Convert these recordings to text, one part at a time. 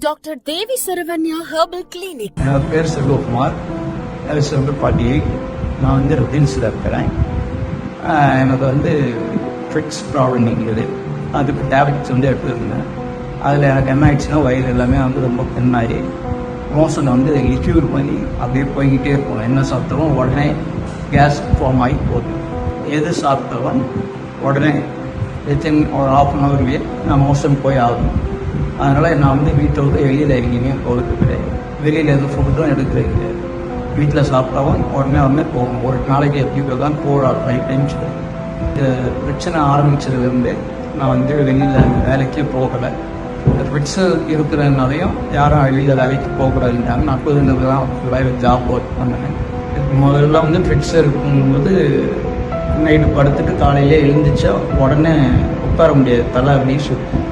Doctor Devi Saranya herbal clinic என் பேர் செல்வகுமார் செல்வ பாட்டி நான் வந்து ரெசிடென்ஸில் இருக்கிறேன் எனக்கு வந்து ஃபிக்ஸ் ப்ராப்ளம் அதுக்கு டேப்லெட்ஸ் வந்து எடுத்துருந்தேன் அதில் எனக்கு என்ன ஆயிடுச்சுன்னா வயிறு எல்லாமே வந்து ரொம்ப பெண்ணாகி மோசம் வந்து இஷ்யூர் பண்ணி அப்படியே போய்கிட்டே இருக்கும் என்ன சாப்பிட்டாலும் உடனே கேஸ் ஃபார்ம் ஆகி போகுது எது சாப்பிட்டாலும் உடனே வித்தின் ஒரு ஆஃப் அன் ஹவர்லேயே நான் மோசம் போய் ஆகணும் அதனால் நான் வந்து வீட்டை விட்டு வெளியில் எங்கேயுமே போகிறது கிடையாது வெளியில் எதுவும் ஃபுட்டும் எடுக்கிறது கிடையாது வீட்டில் சாப்பிட்டாவும் உடனே உடனே போகும் ஒரு நாளைக்கு எப்படி தான் போகிறார் ஃபைவ் டைம்ஸ் இந்த பிரச்சனை ஆரம்பிச்சதுலேருந்து நான் வந்து வெளியில் வேலைக்கே போகலை. இந்த பிரச்சனை இருக்கிறதுனாலையும் யாரும் வெளியில் வேலைக்கு போகக்கூடாதுன்றாங்க. நான் புதுந்து தான் வேலை ஜாப் ஒர்க் பண்ணேன். முதல்ல வந்து ஃபிட்ஸ் இருக்கும்போது நைட்டு படுத்துட்டு காலையிலே எழுந்திரிச்சா உடனே உட்கார முடியாது. தலை அப்படியே சுற்றும்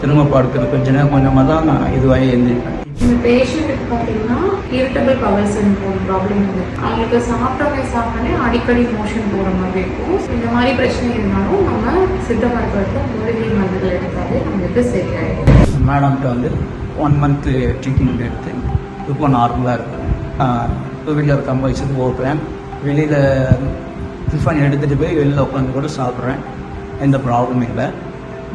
திரும்ப படுக்கிறது கொஞ்ச நேரம் கொஞ்சமாக தான் நான் இதுவாகி எழுந்திருப்பேன். இந்த பேஷண்ட்டுக்கு பார்த்தீங்கன்னா இரிட்டபிள் பவர் சிண்ட்ரோம் ப்ராப்ளம் இருக்கு. அவங்களுக்கு சாப்பிட்டவே சாப்பிட்டே அடிக்கடி மோஷன் போகிற மாதிரி இருக்கும். இந்த மாதிரி பிரச்சனை இருந்தாலும் நம்ம சித்த மருத்துவத்தில் மூலிகை மருந்துகள் எடுத்தாலே நம்மளுக்கு சரியாயிடும். மேடம்கிட்ட வந்து ஒன் மந்த்து ட்ரீட்மெண்ட் எடுத்து இப்போ நார்மலாக இருக்கேன் டூ வீலர் கம்ப வச்சுட்டு போகிறேன் வெளியில் டிஃபன் எடுத்துகிட்டு போய் வெளியில் உட்காந்து கூட சாப்பிட்றேன். எந்த ப்ராப்ளமும் இல்லை.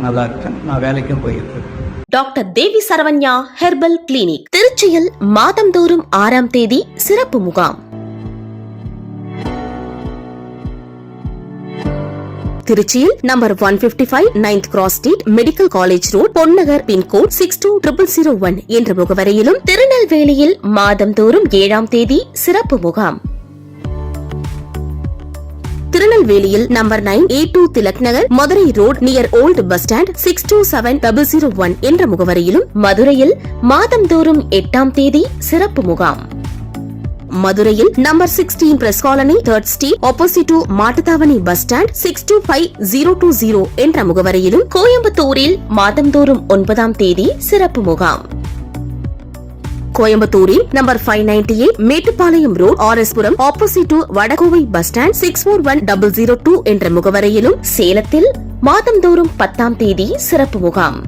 நல்லா இருக்கேன் நான் வேலைக்கும் போயிருக்கேன். Doctor Devi Saranya herbal clinic திருச்சியில் மாதந்தோறும் ஆறாம் தேதி சிறப்பு முகாம். திருச்சியில் number one fifty five ninth cross street medical college road Ponnagar pincode six two triple zero one என்ற முகவரியிலும் திருநெல்வேலியில் மாதந்தோறும் ஏழாம் தேதி சிறப்பு முகாம். திருநெல்வேலியில் number nine A two Tilak Nagar Madurai road near old bus stand six two seven double zero one என்ற முகவரியிலும் மதுரையில் மாதந்தோறும் எட்டாம் தேதி சிறப்பு முகாம். மதுரையில் number sixteen press colony third street opposite to Mattuthavani bus stand six two five zero two zero என்ற முகவரியிலும் கோயம்புத்தூரில் மாதந்தோறும் ஒன்பதாம் தேதி சிறப்பு முகாம். கோயம்புத்தூரில் number five ninety eight Mettupalayam road R S Puram opposite to Vadakovai bus stand six four one double zero two என்ற முகவரியிலும் சேலத்தில் மாதந்தோறும் பத்தாம் தேதி சிறப்பு முகாம்.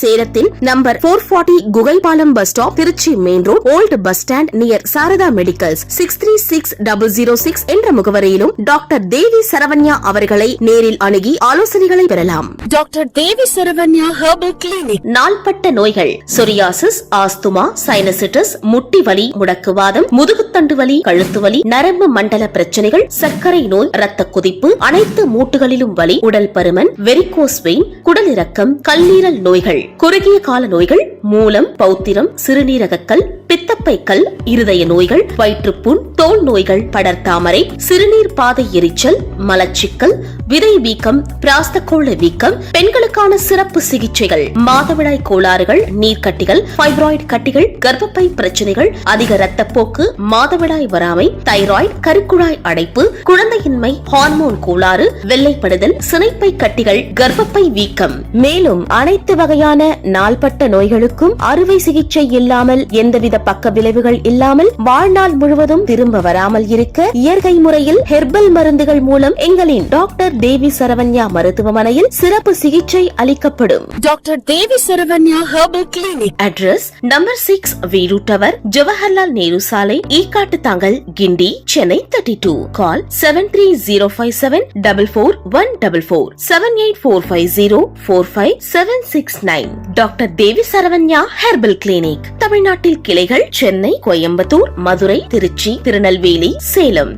சேலத்தில் number four forty Kugaipalam bus stop Trichy main road old bus stand near Sarada medicals six three six double zero six என்ற முகவரியிலும் டாக்டர் தேவி சரவண்யா அவர்களை நேரில் அணுகி ஆலோசனைகளை பெறலாம். Doctor Devi Saranya herbal clinic. நாள்பட்ட நோய்கள் சொரியாசிஸ் ஆஸ்துமா சைனசிட்டிஸ் முட்டி வலி முடக்குவாதம் முதுகுத்தண்டு வலி கழுத்து வலி நரம்பு மண்டல பிரச்சனைகள் சர்க்கரை நோய் இரத்த கொதிப்பு அனைத்து மூட்டுகளிலும் வலி உடல் பருமன் வெரிகோஸ் வெயின் குடலிறக்கம் கல்லீரல் நோய்கள். குறுகிய கால நோய்கள் மூலம் பௌத்திரம் சிறுநீரகக்கல் பித்தப்பைக்கல் இருதய நோய்கள் வயிற்றுப்புண் தோல் நோய்கள் படர்தாமரை சிறுநீர் பாதை எரிச்சல் மலச்சிக்கல் விதை வீக்கம் பிராஸ்தகோள வீக்கம் பெண்களுக்கான சிறப்பு சிகிச்சைகள் மாதவிடாய் கோளாறுகள் நீர்க்கட்டிகள் ஃபைப்ராய்டு கட்டிகள் கர்ப்பப்பை பிரச்சனைகள் அதிக இரத்தப்போக்கு மாதவிடாய் வராமை தைராய்டு கருக்குழாய் அடைப்பு குழந்தையின்மை ஹார்மோன் கோளாறு வெள்ளைப்படுதல் சினைப்பை கட்டிகள் கர்ப்பப்பை வீக்கம். மேலும் அனைத்து வகையான நாள்பட்ட நோய்களுக்கும் அறுவை சிகிச்சை இல்லாமல் எந்தவித பக்க விளைவுகள் இல்லாமல் வாழ்நாள் முழுவதும் திரும்ப வராமல் இருக்க இயற்கை முறையில் ஹெர்பல் மருந்துகள் மூலம் எங்களின் டாக்டர் தேவி சரவண்யா மருத்துவமனையில் சிறப்பு சிகிச்சை அளிக்கப்படும். Doctor Devi Saranya herbal clinic. Address number six Veeru tower Jawaharlal Nehru சாலை Ekkattuthangal Guindy Chennai thirty two call seven three zero five seven double four one double four seven eight four five zero four five seven six nine doctor Devi Saranya herbal clinic. தமிழ்நாட்டில் கிளைகள் சென்னை கோயம்புத்தூர் மதுரை திருச்சி திருநெல்வேலி சேலம்.